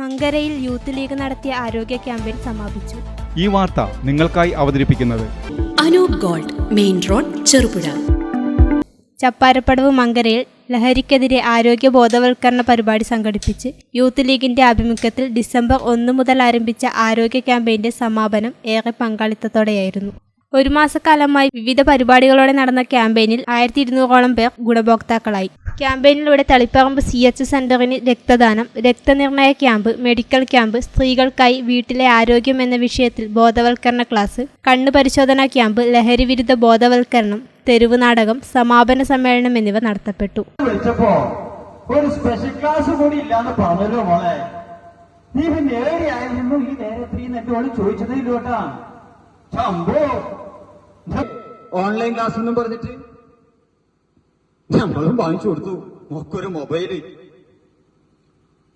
മങ്കരയിൽ youth league നടത്തിയ ആരോഗ്യ campaign സമാപിച്ചു. ഈ വാർത്ത നിങ്ങൾക്കായി അവതരിപ്പിക്കുന്നത് Anoop gold main road Cherupuzha. Chapparapadavu മങ്കരയിൽ ലഹരിക്കെതിരെ ആരോഗ്യ ബോധവൽക്കരണ പരിപാടി സംഘടിപ്പിച്ച് യൂത്ത് ലീഗിന്റെ ആഭിമുഖ്യത്തിൽ ഡിസംബർ ഒന്ന് മുതൽ ആരംഭിച്ച ആരോഗ്യ ക്യാമ്പയിന്റെ സമാപനം ഏറെ പങ്കാളിത്തത്തോടെയായിരുന്നു. ഒരു മാസക്കാലമായി വിവിധ പരിപാടികളോടെ നടന്ന ക്യാമ്പയിനിൽ ആയിരത്തി ഇരുന്നൂറോളം പേർ ഗുണഭോക്താക്കളായി. ക്യാമ്പയിനിലൂടെ തളിപ്പറമ്പ് സി എച്ച് സെന്ററിന് രക്തദാനം രക്തനിർണയ ക്യാമ്പ് മെഡിക്കൽ ക്യാമ്പ് സ്ത്രീകൾക്കായി വീട്ടിലെ ആരോഗ്യം എന്ന വിഷയത്തിൽ ബോധവൽക്കരണ ക്ലാസ് കണ്ണു പരിശോധനാ ക്യാമ്പ് ലഹരി വിരുദ്ധ ബോധവൽക്കരണം തെരുവ് നാടകം സമാപന സമ്മേളനം എന്നിവ നടത്തപ്പെട്ടു. ഒരു സ്പെഷ്യൽ ക്ലാസ് കൂടി ഇല്ലാന്ന് പറഞ്ഞല്ലോ മോളെ. നീ പിന്നെ ഈ നേരത്തിൽ എന്നോട് ഓൺലൈൻ ക്ലാസ് എന്നും പറഞ്ഞിട്ട്. നമ്മളും വാങ്ങിച്ചു കൊടുത്തു. ഒക്കൊരു മൊബൈൽ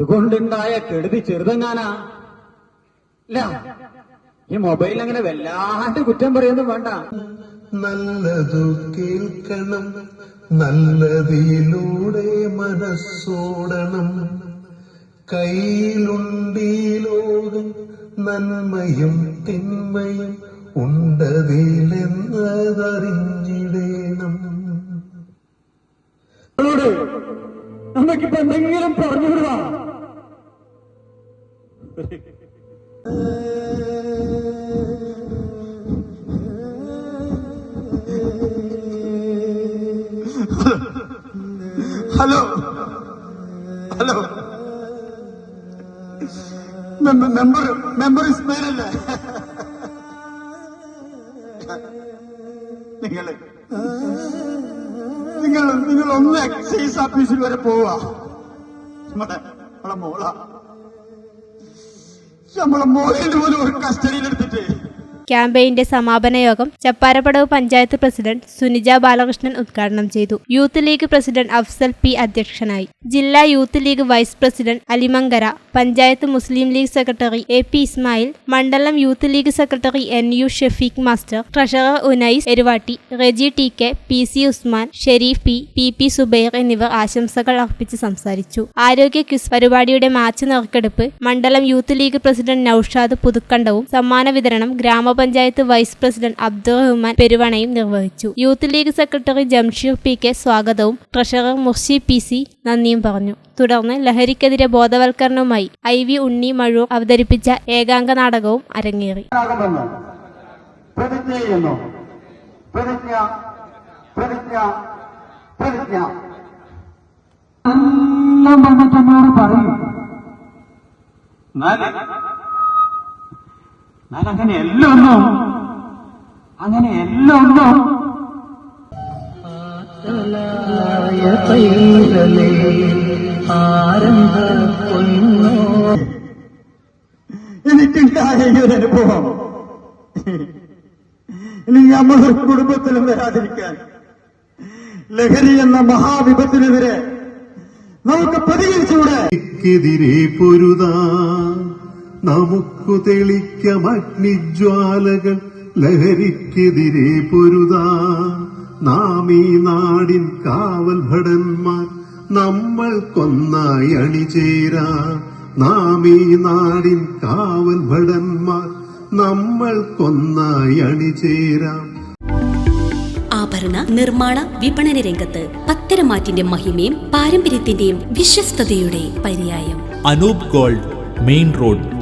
ഇതുകൊണ്ടുണ്ടായ കെടുതി ചെറുതെങ്ങാനാ? ഇല്ല ഈ മൊബൈൽ അങ്ങനെ വല്ലാണ്ട് കുറ്റം പറയുന്നു വേണ്ട. നല്ലതു കേൾക്കണം. നല്ലതിലൂടെ മനസ്സോടണം. കയ്യിലുണ്ടീ ലോകം നന്മയും തിന്മയും ഉണ്ടതിലെന്നതറിഞ്ഞിടേണം. അവളോട് നമുക്കിപ്പോ എന്തെങ്കിലും പറഞ്ഞു വിടുവാ hello. Hello member member Ismail നിങ്ങൾ നിങ്ങൾ നിങ്ങൾ ഒന്ന് എക്സൈസ് ഓഫീസിൽ വരെ പോവാ നമ്മുടെ നമ്മളെ മോള. നമ്മളെ മോളിൽ പോലും ഒരു കസ്റ്റഡിയിലെടുത്തിട്ട് ക്യാമ്പയിന്റെ സമാപന യോഗം ചപ്പാരപ്പടവ് പഞ്ചായത്ത് പ്രസിഡന്റ് സുനിജ ബാലകൃഷ്ണൻ ഉദ്ഘാടനം ചെയ്തു. Youth league president Afsal P അധ്യക്ഷനായി. ജില്ലാ youth league vice president Alimankara panchayat Muslim league secretary A P Ismail മണ്ഡലം youth league secretary N U Shefeeq master treasurer Unais Eruvatti Reji T K P C Usman Shareef P P P Subair എന്നിവർ ആശംസകൾ അർപ്പിച്ച് സംസാരിച്ചു. ആരോഗ്യ quiz പരിപാടിയുടെ match നറുക്കെടുപ്പ് മണ്ഡലം youth league president Naushad പുതുക്കണ്ടവും സമ്മാന വിതരണം ഗ്രാമപഞ്ചായത്ത് വൈസ് പ്രസിഡന്റ് അബ്ദുറഹ്മാൻ പെരുവണയും നിർവഹിച്ചു. Youth league secretary Jamsheer P K സ്വാഗതവും ട്രഷറർ മുർഷി പി സി നന്ദിയും പറഞ്ഞു. തുടർന്ന് ലഹരിക്കെതിരെ ബോധവൽക്കരണവുമായി ഐ വി ഉണ്ണി മഴൂർ അവതരിപ്പിച്ച ഏകാംഗ നാടകവും അരങ്ങേറി. എല്ലാം പറയും. ഞാൻ അങ്ങനെ എല്ലാം ഒന്നും അങ്ങനെ എല്ലാം ഒന്നും എനിക്കുണ്ടായ ഈ ഒരു അനുഭവം. ഇനി നമ്മളൊരു കുടുംബത്തിലും വരാതിരിക്കാൻ. ലഹരി എന്ന മഹാവിപത്തിനെതിരെ നമുക്ക് പ്രതികരിച്ചുകൂടെ? പൊരുതാ നമുക്കു തെളിക്ക അഗ്നിജ്വാലകൾ ലഹരിക്കെതിരെ പൊരുതാ. നാം ഈ നാടിൻ കാവൽ ഭടന്മാർ നമ്മൾ കൊന്നായി അണിചേരാ. നാം ഈ നാടിൻ കാവൽ ഭടന്മാർ നമ്മൾ കൊന്നായി അണിചേരാം. ആഭരണ നിർമ്മാണ വിപണന രംഗത്ത് പത്തരമാറ്റിന്റെ മഹിമയും പാരമ്പര്യത്തിന്റെയും വിശ്വസ്തയുടെ പര്യായം. Anoop gold main road.